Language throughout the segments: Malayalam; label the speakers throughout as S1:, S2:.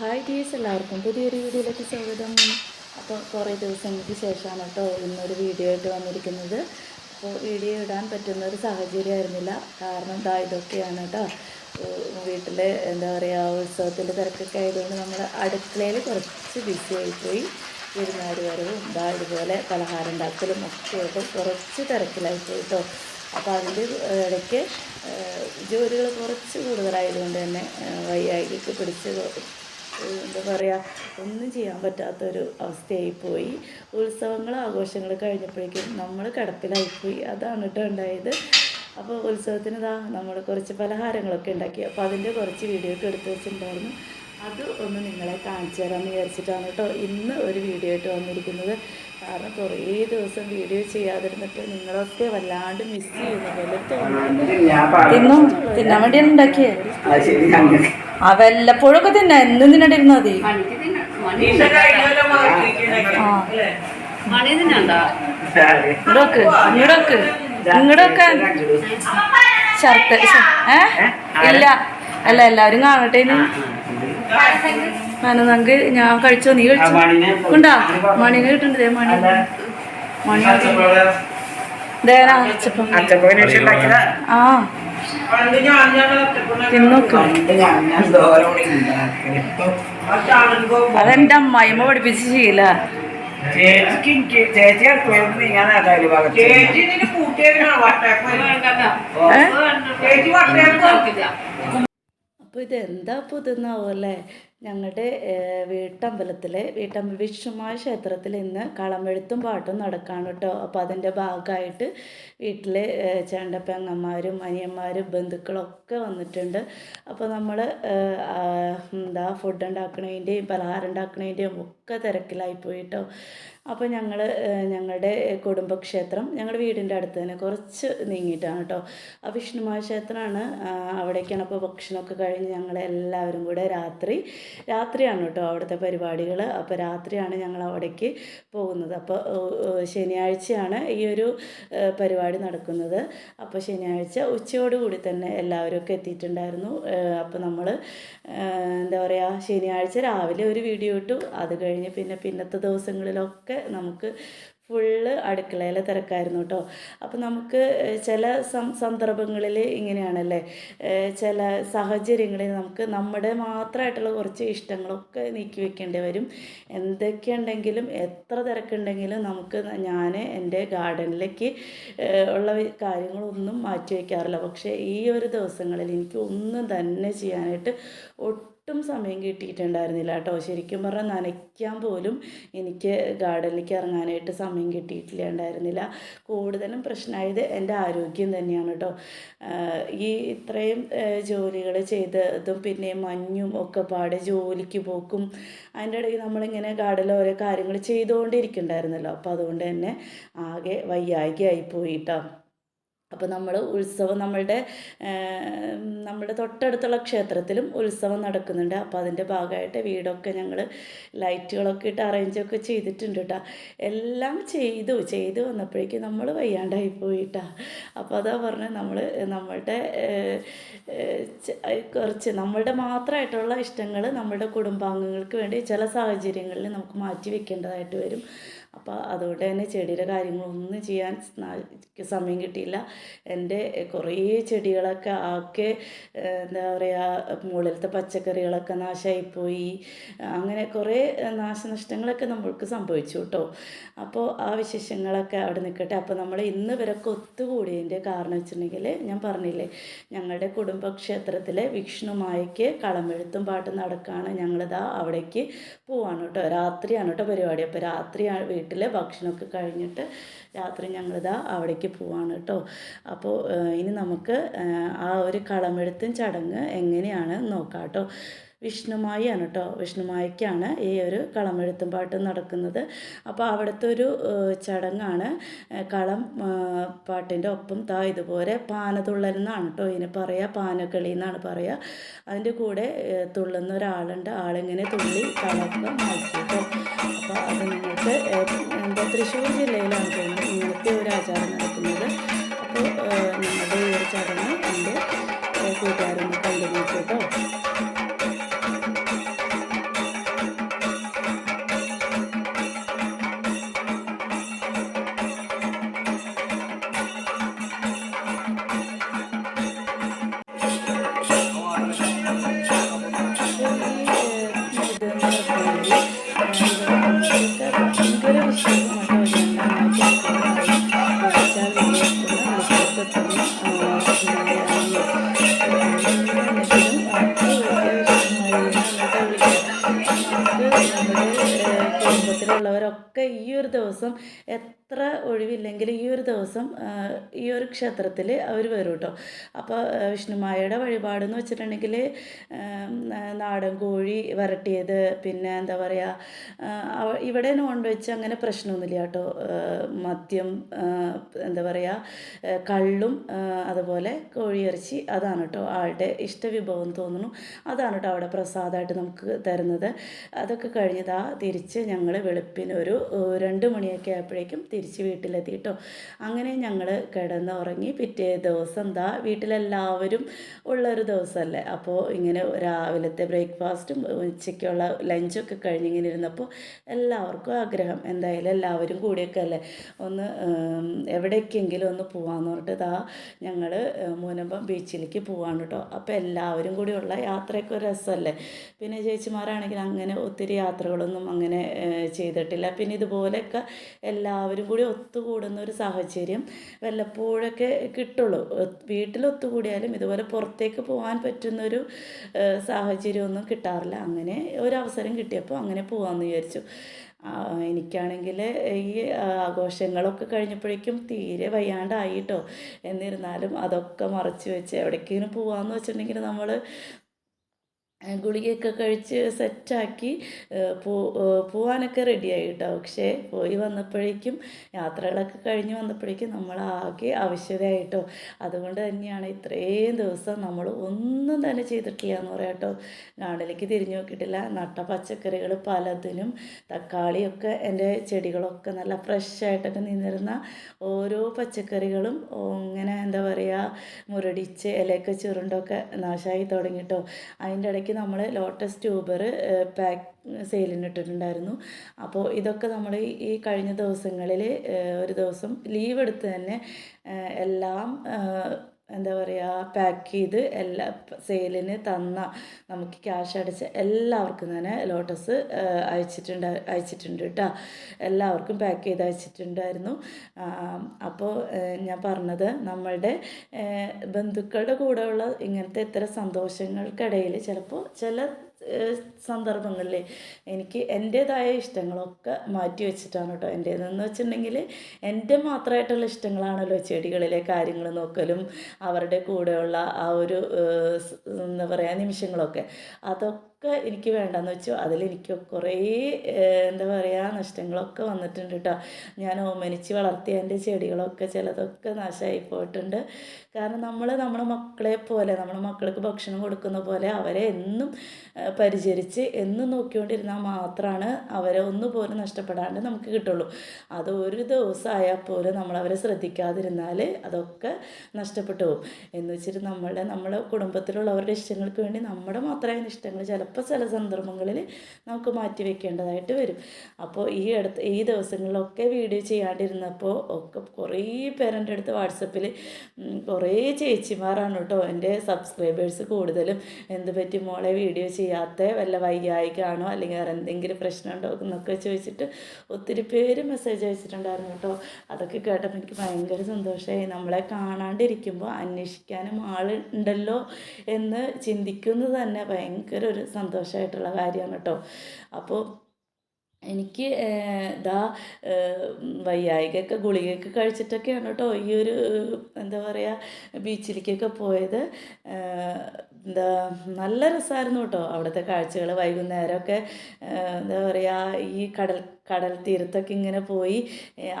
S1: ഹായ് ഗീസ് എല്ലാവർക്കും. പുതിയൊരു വീഡിയോയിലേക്ക് സ്വാഗതം. അപ്പോൾ കുറേ ദിവസങ്ങൾക്ക് ശേഷമാണ് കേട്ടോ ഇന്നൊരു വീഡിയോ ആയിട്ട് വന്നിരിക്കുന്നത്. അപ്പോൾ വീഡിയോ ഇടാൻ പറ്റുന്ന ഒരു സാഹചര്യമായിരുന്നില്ല കാരണം ഇതാ ഇതൊക്കെയാണ് കേട്ടോ. വീട്ടിൽ എന്താ പറയുക ഉത്സവത്തിന്റെ തിരക്കൊക്കെ ആയതുകൊണ്ട് നമ്മൾ അടുക്കളയിൽ കുറച്ച് ബിസി ആയിപ്പോയി. വിരുന്നാർ വരവും ഇതാ ഇതുപോലെ പലഹാരം ഉണ്ടാക്കലും ഒക്കെ ആയിട്ട് കുറച്ച് തിരക്കിലായിപ്പോയി കേട്ടോ. അപ്പോൾ അതിന്റെ ഇടയ്ക്ക് ജോലികൾ കുറച്ച് കൂടുതലായതുകൊണ്ട് തന്നെ വയ്യായിക്ക് പിടിച്ച് എന്താ പറയുക ഒന്നും ചെയ്യാൻ പറ്റാത്തൊരു അവസ്ഥയായി പോയി ഉത്സവങ്ങൾ ആഘോഷങ്ങൾ കഴിഞ്ഞപ്പോഴേക്കും നമ്മൾ കിടപ്പിലായിപ്പോയി. അതാണ് കേട്ടോ ഉണ്ടായത്. അപ്പോൾ ഉത്സവത്തിന് ഇതാ നമ്മൾ കുറച്ച് പലഹാരങ്ങളൊക്കെ ഉണ്ടാക്കി. അപ്പോൾ അതിന്റെ കുറച്ച് വീഡിയോ ഒക്കെ എടുത്ത് വെച്ചിട്ടുണ്ടായിരുന്നു. അത് ഒന്ന് നിങ്ങളെ കാണിച്ചു തരാമെന്ന് വിചാരിച്ചിട്ടാണ് കേട്ടോ ഇന്ന് ഒരു വീഡിയോ ആയിട്ട് വന്നിരിക്കുന്നത്. കാരണം കുറേ ദിവസം വീഡിയോ ചെയ്യാതിരുന്നിട്ട് നിങ്ങളൊക്കെ വല്ലാണ്ട് മിസ് ചെയ്യുന്ന. പോലെ തോന്നുന്നു തിന്നു തിന്നാൻ വേണ്ടിയാണ് ഉണ്ടാക്കിയേ. ആ വല്ലപ്പോഴൊക്കെ തന്നെ. എന്നും തിന്നണ്ടിരുന്നാ മതി. ശർത്ത ഏ? ഇല്ല. അല്ല എല്ലാവരും കാണട്ടെ നമുക്ക് ഞാൻ കഴിച്ചോ? നീ കഴിച്ചോ? ഉണ്ടാ മണി കിട്ടുന്നുണ്ട് ദേ മണി. മണി ആ. അതെന്റെ അമ്മായിമ്മ പഠിപ്പിച്ച് ചെയ്യില്ല
S2: ചേച്ചി അടുക്കളയിൽ ഞാൻ നേതാവിന്റെ ഭാഗത്ത്
S1: അപ്പോൾ ഇതെന്താ പുതുന്നാവും അല്ലേ? ഞങ്ങളുടെ വീട്ടമ്പലത്തിലെ വീട്ടമ്പ വിഷ്ണുമായ ക്ഷേത്രത്തിൽ ഇന്ന് കളമെഴുത്തും പാട്ടും നടക്കാണ് കേട്ടോ അപ്പോൾ അതിന്റെ ഭാഗമായിട്ട് വീട്ടിലെ ചേണ്ട പെങ്ങന്മാരും അനിയന്മാരും ബന്ധുക്കളൊക്കെ വന്നിട്ടുണ്ട്. അപ്പോൾ നമ്മൾ എന്താ ഫുഡ് ഉണ്ടാക്കണതിന്റെയും പലഹാരം ഉണ്ടാക്കണതിന്റെയും ഒക്കെ തിരക്കിലായി പോയിട്ടോ അപ്പോൾ ഞങ്ങൾ ഞങ്ങളുടെ കുടുംബക്ഷേത്രം ഞങ്ങളുടെ വീടിന്റെ അടുത്ത് തന്നെ കുറച്ച് നീങ്ങിയിട്ടാണ് കേട്ടോ ആ വിഷ്ണുമായ ക്ഷേത്രമാണ് അവിടേക്കാണ് അപ്പോൾ ഭക്ഷണമൊക്കെ കഴിഞ്ഞ് ഞങ്ങൾ എല്ലാവരും കൂടെ രാത്രി രാത്രിയാണ് കേട്ടോ അവിടുത്തെ പരിപാടികൾ അപ്പോൾ രാത്രിയാണ് ഞങ്ങൾ അവിടേക്ക് പോകുന്നത്. അപ്പോൾ ശനിയാഴ്ചയാണ് ഈ ഒരു പരിപാടി നടക്കുന്നത്. അപ്പോൾ ശനിയാഴ്ച ഉച്ചയോടുകൂടി തന്നെ എല്ലാവരും ഒക്കെ എത്തിയിട്ടുണ്ടായിരുന്നു. അപ്പോൾ നമ്മൾ എന്താ പറയുക ശനിയാഴ്ച രാവിലെ ഒരു വീഡിയോ ഇട്ടു. അത് കഴിഞ്ഞ് പിന്നെ പിന്നത്തെ ദിവസങ്ങളിലൊക്കെ നമുക്ക് ഫുള്ള് അടുക്കളയിലെ തിരക്കായിരുന്നു കേട്ടോ. അപ്പോൾ നമുക്ക് ചില സന്ദർഭങ്ങളിൽ ഇങ്ങനെയാണല്ലേ? ചില സാഹചര്യങ്ങളിൽ നമുക്ക് നമ്മുടെ മാത്രമായിട്ടുള്ള കുറച്ച് ഇഷ്ടങ്ങളൊക്കെ നീക്കി വെക്കേണ്ടി വരും. എന്തൊക്കെയുണ്ടെങ്കിലും എത്ര തിരക്കുണ്ടെങ്കിലും നമുക്ക് ഞാൻ എന്റെ ഗാർഡനിലേക്ക് ഉള്ള കാര്യങ്ങളൊന്നും മാറ്റി വയ്ക്കാറില്ല പക്ഷേ ഈ ഒരു ദിവസങ്ങളിൽ എനിക്ക് ഒന്നും തന്നെ ചെയ്യാനായിട്ട് ഒട്ടും ഒട്ടും സമയം കിട്ടിയിട്ടുണ്ടായിരുന്നില്ല കേട്ടോ. ശരിക്കും പറഞ്ഞാൽ നനയ്ക്കാൻ പോലും എനിക്ക് ഗാർഡനിലേക്ക് ഇറങ്ങാനായിട്ട് സമയം കിട്ടിയിട്ടില്ല ഉണ്ടായിരുന്നില്ല. കൂടുതലും പ്രശ്നമായത് എന്റെ ആരോഗ്യം തന്നെയാണ് കേട്ടോ. ഈ ഇത്രയും ജോലികൾ ചെയ്തതും പിന്നെ മഞ്ഞും ഒക്കെ പാടെ ജോലിക്ക് പോക്കും അതിന്റെ ഇടയ്ക്ക് നമ്മളിങ്ങനെ ഗാർഡനിൽ ഓരോ കാര്യങ്ങൾ ചെയ്തുകൊണ്ടിരിക്കുന്നുണ്ടായിരുന്നല്ലോ അപ്പോൾ അതുകൊണ്ട് തന്നെ ആകെ വയ്യായികയായി പോയിട്ടോ അപ്പോൾ നമ്മൾ ഉത്സവം നമ്മളുടെ നമ്മുടെ തൊട്ടടുത്തുള്ള ക്ഷേത്രത്തിലും ഉത്സവം നടക്കുന്നുണ്ട്. അപ്പോൾ അതിന്റെ ഭാഗമായിട്ട് വീടൊക്കെ ഞങ്ങൾ ലൈറ്റുകളൊക്കെ ഇട്ട് അറേഞ്ചൊക്കെ ചെയ്തിട്ടുണ്ട് കേട്ടോ എല്ലാം ചെയ്തു ചെയ്തു വന്നപ്പോഴേക്കും നമ്മൾ വയ്യാണ്ടായി പോയിട്ടാ. അപ്പോൾ അതാ പറഞ്ഞത് നമ്മൾ നമ്മളുടെ കുറച്ച് നമ്മളുടെ മാത്രമായിട്ടുള്ള ഇഷ്ടങ്ങൾ നമ്മളുടെ കുടുംബാംഗങ്ങൾക്ക് വേണ്ടി ചില സാഹചര്യങ്ങളിൽ നമുക്ക് മാറ്റി വെക്കേണ്ടതായിട്ട് വരും. അപ്പോൾ അതുകൊണ്ട് തന്നെ ചെടിയുടെ കാര്യങ്ങളൊന്നും ചെയ്യാൻ സമയം കിട്ടിയില്ല. എന്റെ കുറേ ചെടികളൊക്കെ ആകെ എന്താ പറയുക മുകളിലത്തെ പച്ചക്കറികളൊക്കെ നാശമായിപ്പോയി അങ്ങനെ കുറേ നാശനഷ്ടങ്ങളൊക്കെ നമ്മൾക്ക് സംഭവിച്ചു കേട്ടോ. അപ്പോൾ ആ വിശേഷങ്ങളൊക്കെ അവിടെ നിൽക്കട്ടെ. അപ്പോൾ നമ്മൾ ഇന്ന് ഇവരൊക്കെ ഒത്തുകൂടിയതിന്റെ കാരണം വെച്ചിട്ടുണ്ടെങ്കിൽ ഞാൻ പറഞ്ഞില്ലേ ഞങ്ങളുടെ കുടുംബക്ഷേത്രത്തിലെ വിഷ്ണുമായയ്ക്ക് കളമെഴുത്തും പാട്ടും നടക്കുകയാണ് ഞങ്ങളിതാ അവിടേക്ക് പോവാണ് കേട്ടോ. രാത്രിയാണ് കേട്ടോ പരിപാടി. അപ്പോൾ രാത്രിയാണ് വീട്ടിൽ ഭക്ഷണമൊക്കെ കഴിഞ്ഞിട്ട് രാത്രി ഞങ്ങളിതാ അവിടേക്ക് പോവാണ് കേട്ടോ. അപ്പോൾ ഇനി നമുക്ക് ആ ഒരു കളമെഴുത്തും ചടങ്ങ് എങ്ങനെയാണ് നോക്കാം കേട്ടോ. വിഷ്ണുമായിയാണ് കേട്ടോ. വിഷ്ണുമായിക്കാണ് ഈ ഒരു കളമെഴുത്തും പാട്ട് നടക്കുന്നത്. അപ്പോൾ അവിടുത്തെ ഒരു ചടങ്ങാണ്. കളം പാട്ടിന്റെ ഒപ്പം താ ഇതുപോലെ പാനതുള്ളൽ എന്നാണ് കേട്ടോ. ഇതിന് പറയുക പാനക്കളി എന്നാണ് പറയുക അതിന്റെ കൂടെ തുള്ളുന്ന ഒരാളുണ്ട്. ആളിങ്ങനെ തുള്ളി കളമൊക്കെ മാറ്റി കേട്ടോ. നിങ്ങൾക്ക് എന്താ തൃശ്ശൂർ ജില്ലയിലാണ് തോന്നുന്നത് ഇങ്ങനത്തെ ഒരു ആചാരം നടക്കുന്നത്. അപ്പോൾ നമ്മുടെ ഈ ഒരു ചടങ്ങ് എന്റെ കൂട്ടുകാരൊന്ന് കണ്ടു നോക്കൂ എത്ര ഒഴിവില്ലെങ്കിൽ ഈ ഒരു ദിവസം ഈ ഒരു ക്ഷേത്രത്തിൽ അവർ വരും കേട്ടോ അപ്പോൾ വിഷ്ണുമായയുടെ വഴിപാടെന്ന് വെച്ചിട്ടുണ്ടെങ്കിൽ നാടൻ കോഴി വരട്ടിയത് പിന്നെ എന്താ പറയുക ഇവിടെ നോൺ വെജ് അങ്ങനെ പ്രശ്നമൊന്നുമില്ല കേട്ടോ മദ്യം എന്താ പറയുക കള്ളും അതുപോലെ കോഴിയിറച്ചി അതാണ് കേട്ടോ ആളുടെ ഇഷ്ടവിഭവം എന്ന് തോന്നുന്നു. അതാണ് കേട്ടോ അവിടെ പ്രസാദമായിട്ട് നമുക്ക് തരുന്നത്. അതൊക്കെ കഴിഞ്ഞതാ തിരിച്ച് ഞങ്ങൾ വെളുപ്പിന് ഒരു രണ്ട് മണിയൊക്കെ ആയപ്പോഴേക്കും തിരിച്ച് വീട്ടിലെത്തി കേട്ടോ അങ്ങനെ ഞങ്ങൾ കിടന്നുറങ്ങി പിറ്റേ ദിവസം എന്താ വീട്ടിലെല്ലാവരും ഉള്ളൊരു ദിവസമല്ലേ അപ്പോൾ ഇങ്ങനെ രാവിലത്തെ ബ്രേക്ക്ഫാസ്റ്റും ഉച്ചയ്ക്കുള്ള ലഞ്ചൊക്കെ കഴിഞ്ഞ് ഇങ്ങനെ ഇരുന്നപ്പോൾ എല്ലാവർക്കും ആഗ്രഹം എന്തായാലും എല്ലാവരും കൂടിയൊക്കെ അല്ലേ ഒന്ന് എവിടേക്കെങ്കിലും ഒന്ന് പോകാമെന്ന് പറഞ്ഞിട്ട് ഇതാ ഞങ്ങൾ മൂനമ്പം ബീച്ചിലേക്ക് പോവാണ് കേട്ടോ അപ്പോൾ എല്ലാവരും കൂടിയുള്ള യാത്രയൊക്കെ ഒരു രസമല്ലേ പിന്നെ ചേച്ചിമാരാണെങ്കിൽ അങ്ങനെ ഒത്തിരി യാത്രകളൊന്നും അങ്ങനെ ചെയ്തിട്ടില്ല. പിന്നെ ഇതുപോലെയൊക്കെ എല്ലാവരും കൂടി ഒത്തുകൂടുന്ന ഒരു സാഹചര്യം വല്ലപ്പോഴൊക്കെ കിട്ടുള്ളൂ. വീട്ടിൽ ഒത്തുകൂടിയാലും ഇതുപോലെ പുറത്തേക്ക് പോകാൻ പറ്റുന്നൊരു സാഹചര്യമൊന്നും കിട്ടാറില്ല. അങ്ങനെ ഒരു അവസരം കിട്ടിയപ്പോൾ അങ്ങനെ പോകാമെന്ന് വിചാരിച്ചു. എനിക്കാണെങ്കിൽ ഈ ആഘോഷങ്ങളൊക്കെ കഴിഞ്ഞപ്പോഴേക്കും തീരെ വയ്യാണ്ടായി കേട്ടോ എന്നിരുന്നാലും അതൊക്കെ മറച്ചു വെച്ച് എവിടേക്കെങ്കിലും പോകാമെന്ന് വെച്ചിട്ടുണ്ടെങ്കിൽ നമ്മൾ ഗുളികയൊക്കെ കഴിച്ച് സെറ്റാക്കി പോ പോവാനൊക്കെ റെഡിയായി കേട്ടോ പക്ഷേ പോയി വന്നപ്പോഴേക്കും യാത്രകളൊക്കെ കഴിഞ്ഞ് വന്നപ്പോഴേക്കും നമ്മൾ ആകെ ആവശ്യതയായിട്ടോ അതുകൊണ്ട് തന്നെയാണ് ഇത്രയും ദിവസം നമ്മൾ ഒന്നും തന്നെ ചെയ്തിട്ടില്ല എന്ന് പറയാം കേട്ടോ. നാടിലേക്ക് തിരിഞ്ഞു നോക്കിയിട്ടില്ല. നട്ട പച്ചക്കറികൾ പലതിനും തക്കാളിയൊക്കെ എന്റെ ചെടികളൊക്കെ നല്ല ഫ്രഷായിട്ടൊക്കെ നിന്നിരുന്ന ഓരോ പച്ചക്കറികളും ഇങ്ങനെ എന്താ പറയുക മുരടിച്ച് ഇലയൊക്കെ ചുരുണ്ടൊക്കെ നാശമായി തുടങ്ങിയിട്ടോ അതിന്റെ ഇടയ്ക്ക് നമ്മൾ ലോട്ടസ് ട്യൂബർ പാക്ക് സെയിലിന് ഇട്ടിട്ടുണ്ടായിരുന്നു. അപ്പോൾ ഇതൊക്കെ നമ്മൾ ഈ കഴിഞ്ഞ ദിവസങ്ങളിൽ ഒരു ദിവസം ലീവ് എടുത്ത് തന്നെ എല്ലാം എന്താ പറയുക പാക്ക് ചെയ്ത് എല്ലാ സെയിലിന് തന്ന നമുക്ക് ക്യാഷ് അടച്ച എല്ലാവർക്കും തന്നെ ലോട്ടസ് അയച്ചിട്ടുണ്ട് അയച്ചിട്ടുണ്ട് കേട്ടോ എല്ലാവർക്കും പാക്ക് ചെയ്ത് അയച്ചിട്ടുണ്ടായിരുന്നു. അപ്പോൾ ഞാൻ പറഞ്ഞത് നമ്മളുടെ ബന്ധുക്കളുടെ കൂടെയുള്ള ഇങ്ങനത്തെ ഇത്തരം സന്തോഷങ്ങൾക്കിടയിൽ ചിലപ്പോൾ ചില സന്ദർഭങ്ങളിൽ എനിക്ക് എന്റേതായ ഇഷ്ടങ്ങളൊക്കെ മാറ്റി വെച്ചിട്ടാണ് കേട്ടോ എന്റേതെന്ന് വെച്ചിട്ടുണ്ടെങ്കിൽ എന്റെ മാത്രമായിട്ടുള്ള ഇഷ്ടങ്ങളാണല്ലോ ചെടികളിലെ കാര്യങ്ങൾ നോക്കലും അവരുടെ കൂടെയുള്ള ആ ഒരു എന്താ പറയുക നിമിഷങ്ങളൊക്കെ. അതൊക്കെ എനിക്ക് വേണ്ടെന്ന് വെച്ചു. അതിലെനിക്ക് കുറേ എന്താ പറയുക നഷ്ടങ്ങളൊക്കെ വന്നിട്ടുണ്ട് കേട്ടോ ഞാൻ ഓമനിച്ച് വളർത്തിയ എന്റെ ചെടികളൊക്കെ ചിലതൊക്കെ നാശമായി പോയിട്ടുണ്ട്. കാരണം നമ്മൾ നമ്മുടെ മക്കളെ പോലെ നമ്മുടെ മക്കൾക്ക് ഭക്ഷണം കൊടുക്കുന്ന പോലെ അവരെ എന്നും പരിചരിച്ച് എന്നും നോക്കിക്കൊണ്ടിരുന്നാൽ മാത്രമാണ് അവരെ ഒന്നുപോലും നഷ്ടപ്പെടാണ്ട് നമുക്ക് കിട്ടുള്ളൂ. അത് ഒരു ദിവസമായാൽ പോലും നമ്മളവരെ ശ്രദ്ധിക്കാതിരുന്നാൽ അതൊക്കെ നഷ്ടപ്പെട്ടു പോകും. എന്ന് വെച്ചിട്ട് നമ്മളുടെ നമ്മുടെ കുടുംബത്തിലുള്ളവരുടെ ഇഷ്ടങ്ങൾക്ക് വേണ്ടി നമ്മുടെ മാത്രമായ ഇഷ്ടങ്ങൾ ചിലപ്പോൾ ചില സന്ദർഭങ്ങളിൽ നമുക്ക് മാറ്റി വെക്കേണ്ടതായിട്ട് വരും. അപ്പോൾ ഈ അടുത്ത് ഈ ദിവസങ്ങളിലൊക്കെ വീഡിയോ ചെയ്യാണ്ടിരുന്നപ്പോൾ ഒക്കെ കുറേ പേരെന്റെ അടുത്ത് വാട്സപ്പിൽ കുറേ ചേച്ചിമാരാണ് കേട്ടോ എന്റെ സബ്സ്ക്രൈബേഴ്സ് കൂടുതലും. എന്ത് പറ്റി മോളെ വീഡിയോ ചെയ്യാത്ത വല്ല വൈകായികാണോ അല്ലെങ്കിൽ വേറെ എന്തെങ്കിലും പ്രശ്നമുണ്ടോ എന്നൊക്കെ ചോദിച്ചിട്ട് ഒത്തിരി പേര് മെസ്സേജ് അയച്ചിട്ടുണ്ടായിരുന്നു കേട്ടോ. അതൊക്കെ കേട്ടപ്പോൾ എനിക്ക് ഭയങ്കര സന്തോഷമായി. നമ്മളെ കാണാണ്ടിരിക്കുമ്പോൾ അന്വേഷിക്കാനും ആളുണ്ടല്ലോ എന്ന് ചിന്തിക്കുന്നത് തന്നെ ഭയങ്കര ഒരു സന്തോഷമായിട്ടുള്ള കാര്യമാണ് കേട്ടോ. അപ്പോൾ എനിക്ക് ഇതാ വയ്യായികയൊക്കെ ഗുളികയൊക്കെ കഴിച്ചിട്ടൊക്കെയാണ് കേട്ടോ ഈ ഒരു എന്താ പറയുക ബീച്ചിലേക്കൊക്കെ പോയത്. എന്താ നല്ല രസമായിരുന്നു കേട്ടോ അവിടുത്തെ കാഴ്ചകൾ വൈകുന്നേരമൊക്കെ എന്താ പറയുക ഈ കടൽ കടൽ തീരത്തൊക്കെ ഇങ്ങനെ പോയി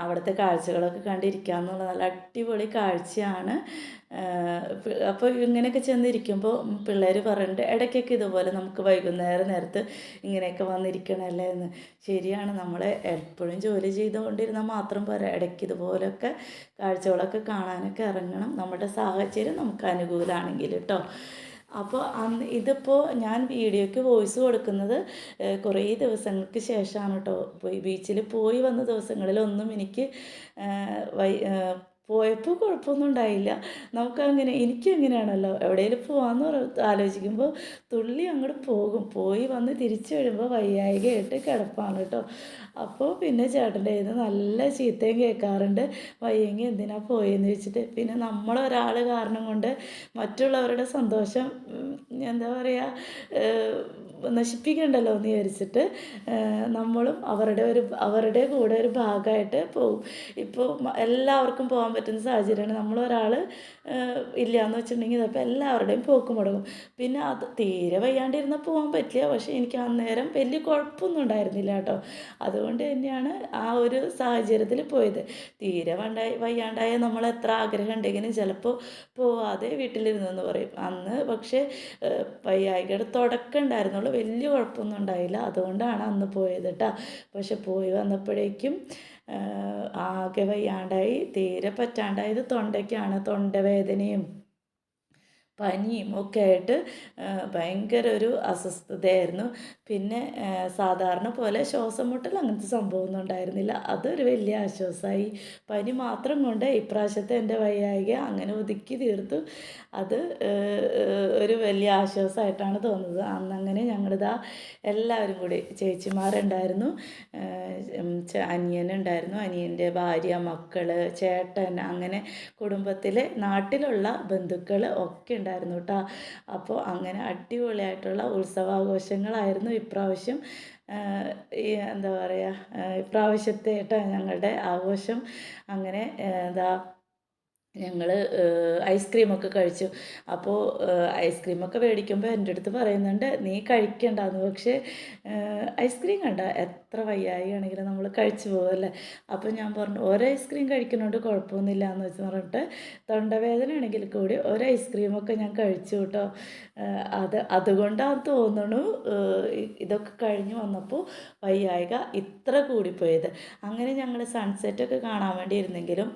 S1: അവിടുത്തെ കാഴ്ചകളൊക്കെ കണ്ടിരിക്കുക എന്നുള്ള നല്ല അടിപൊളി കാഴ്ചയാണ്. അപ്പോൾ ഇങ്ങനെയൊക്കെ ചെന്നിരിക്കുമ്പോൾ പിള്ളേർ പറയുന്നുണ്ട് ഇടയ്ക്കൊക്കെ ഇതുപോലെ നമുക്ക് വൈകുന്നേരം നേരത്ത് ഇങ്ങനെയൊക്കെ വന്നിരിക്കണമല്ലേ എന്ന്. ശരിയാണ് നമ്മൾ എപ്പോഴും ജോലി ചെയ്തുകൊണ്ടിരുന്നാൽ മാത്രം പോരാ. ഇടയ്ക്ക് ഇതുപോലൊക്കെ കാഴ്ചകളൊക്കെ കാണാനൊക്കെ ഇറങ്ങണം. നമ്മുടെ സാഹചര്യം നമുക്ക് അനുകൂലമാണെങ്കിൽ കേട്ടോ അപ്പോൾ അന്ന് ഇതിപ്പോൾ ഞാൻ വീഡിയോയ്ക്ക് വോയിസ് കൊടുക്കുന്നത് കുറേ ദിവസങ്ങൾക്ക് ശേഷമാണ് കേട്ടോ ബീച്ചിൽ പോയി വന്ന ദിവസങ്ങളിലൊന്നും എനിക്ക് വൈ പോയപ്പോൾ കുഴപ്പമൊന്നും ഉണ്ടായില്ല. നമുക്കങ്ങനെ എനിക്കും എങ്ങനെയാണല്ലോ എവിടെയെങ്കിലും പോകാമെന്ന് ആലോചിക്കുമ്പോൾ തുള്ളി അങ്ങോട്ട് പോകും. പോയി വന്ന് തിരിച്ചു വരുമ്പോൾ വയ്യായികയായിട്ട് കിടപ്പാണ് കേട്ടോ. അപ്പോൾ പിന്നെ ചേട്ടന്റെ ഇത് നല്ല ചീത്തയും കേൾക്കാറുണ്ട്. വയ്യെങ്കിൽ എന്തിനാ പോയെന്ന് വെച്ചിട്ട് പിന്നെ നമ്മളൊരാൾ കാരണം കൊണ്ട് മറ്റുള്ളവരുടെ സന്തോഷം എന്താ പറയുക നശിപ്പിക്കണ്ടല്ലോ എന്ന് വിചാരിച്ചിട്ട് നമ്മളും അവരുടെ ഒരു അവരുടെ കൂടെ ഒരു ഭാഗമായിട്ട് പോകും ഇപ്പോൾ എല്ലാവർക്കും പോകാൻ പറ്റുന്ന സാഹചര്യമാണ്. നമ്മളൊരാൾ ഇല്ല എന്ന് വെച്ചിട്ടുണ്ടെങ്കിൽ അപ്പോൾ എല്ലാവരുടെയും പോക്കും മുടങ്ങും. പിന്നെ അത് തീരെ വയ്യാണ്ടിരുന്നാൽ പോകാൻ പറ്റില്ല. പക്ഷേ എനിക്ക് അന്നേരം വലിയ കുഴപ്പമൊന്നും ഉണ്ടായിരുന്നില്ല കേട്ടോ. അതുകൊണ്ട് തന്നെയാണ് ആ ഒരു സാഹചര്യത്തിൽ പോയത്. തീരെ വണ്ടായി വയ്യാണ്ടായ നമ്മൾ എത്ര ആഗ്രഹം ഉണ്ടെങ്കിലും ചിലപ്പോൾ പോവാതെ വീട്ടിലിരുന്നെന്ന് പറയും. അന്ന് പക്ഷേ വയ്യായികയുടെ തുടക്കം ഉണ്ടായിരുന്നുള്ളൂ. വലിയ കുഴപ്പമൊന്നും ഉണ്ടായില്ല. അതുകൊണ്ടാണ് അന്ന് പോയത് കേട്ടോ. പക്ഷെ പോയി വന്നപ്പോഴേക്കും ആകെ വയ്യാണ്ടായി തീരെ പറ്റാണ്ടായത് തൊണ്ടയ്ക്കാണ് തൊണ്ടവേദനയും. പനിയും ഒക്കെ ആയിട്ട് ഭയങ്കര ഒരു അസ്വസ്ഥതയായിരുന്നു. പിന്നെ സാധാരണ പോലെ ശ്വാസം മുട്ടൽ അങ്ങനത്തെ സംഭവമൊന്നും ഉണ്ടായിരുന്നില്ല. അതൊരു വലിയ ആശ്വാസമായി. പനി മാത്രം കൊണ്ട് ഇപ്രാവശ്യത്തെ എന്റെ വയ്യായിക അങ്ങനെ ഒതുക്കി തീർത്തു. അത് ഒരു വലിയ ആശ്വാസമായിട്ടാണ് തോന്നുന്നത്. അന്നങ്ങനെ ഞങ്ങളിതാ എല്ലാവരും കൂടി ചേച്ചിമാരുണ്ടായിരുന്നു അനിയനുണ്ടായിരുന്നു. അനിയന്റെ ഭാര്യ മക്കൾ ചേട്ടൻ അങ്ങനെ കുടുംബത്തിലെ നാട്ടിലുള്ള ബന്ധുക്കൾ ഒക്കെ ഉണ്ടായിരുന്നു. കേട്ടോ അപ്പോൾ അങ്ങനെ അടിപൊളിയായിട്ടുള്ള ഉത്സവാഘോഷങ്ങളായിരുന്നു ഇപ്രാവശ്യം. എന്താ പറയുക ഇപ്രാവശ്യത്തെ കേട്ടോ ഞങ്ങളുടെ ആഘോഷം. അങ്ങനെ എന്താ ഞങ്ങൾ ഐസ്ക്രീമൊക്കെ കഴിച്ചു. അപ്പോൾ ഐസ്ക്രീമൊക്കെ മേടിക്കുമ്പോൾ എന്റെ അടുത്ത് പറയുന്നുണ്ട് നീ കഴിക്കണ്ടെന്ന്. പക്ഷേ ഐസ്ക്രീം കണ്ട എത്ര വയ്യായി ആണെങ്കിലും നമ്മൾ കഴിച്ചു പോകുമല്ലേ അപ്പോൾ ഞാൻ പറഞ്ഞു ഒരു ഐസ്ക്രീം കഴിക്കുന്നതുകൊണ്ട് കുഴപ്പമൊന്നുമില്ല എന്ന് വെച്ച് പറഞ്ഞിട്ട് തൊണ്ടവേദന ആണെങ്കിൽ കൂടി ഒരു ഐസ്ക്രീമൊക്കെ ഞാൻ കഴിച്ചു കേട്ടോ. അത് അതുകൊണ്ടാണ് തോന്നണു ഇതൊക്കെ കഴിഞ്ഞ് വന്നപ്പോൾ വയ്യായിക ഇത്ര കൂടിപ്പോയത്. അങ്ങനെ ഞങ്ങൾ സൺസെറ്റൊക്കെ കാണാൻ വേണ്ടി ഇരുന്നെങ്കിലും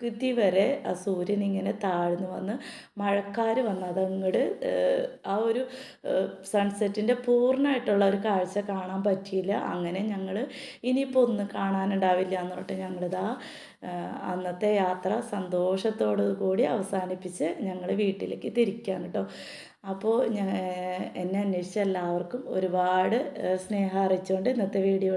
S1: പകുതി വരെ ആ സൂര്യൻ ഇങ്ങനെ താഴ്ന്നു വന്ന് മഴക്കാർ വന്ന് അതങ്ങോട്ട് ആ ഒരു സൺസെറ്റിന്റെ പൂർണമായിട്ടുള്ള ഒരു കാഴ്ച കാണാൻ പറ്റിയില്ല. അങ്ങനെ ഞങ്ങൾ ഇനിയിപ്പോൾ ഒന്നും കാണാനുണ്ടാവില്ല എന്ന് പറഞ്ഞിട്ട് ഞങ്ങളിതാ അന്നത്തെ യാത്ര സന്തോഷത്തോടു കൂടി അവസാനിപ്പിച്ച് ഞങ്ങൾ വീട്ടിലേക്ക് തിരിക്കുകയാണ് കേട്ടോ അപ്പോൾ ഞാൻ എന്നെ അന്വേഷിച്ച എല്ലാവർക്കും ഒരുപാട് സ്നേഹം അറിയിച്ചുകൊണ്ട് ഇന്നത്തെ വീഡിയോ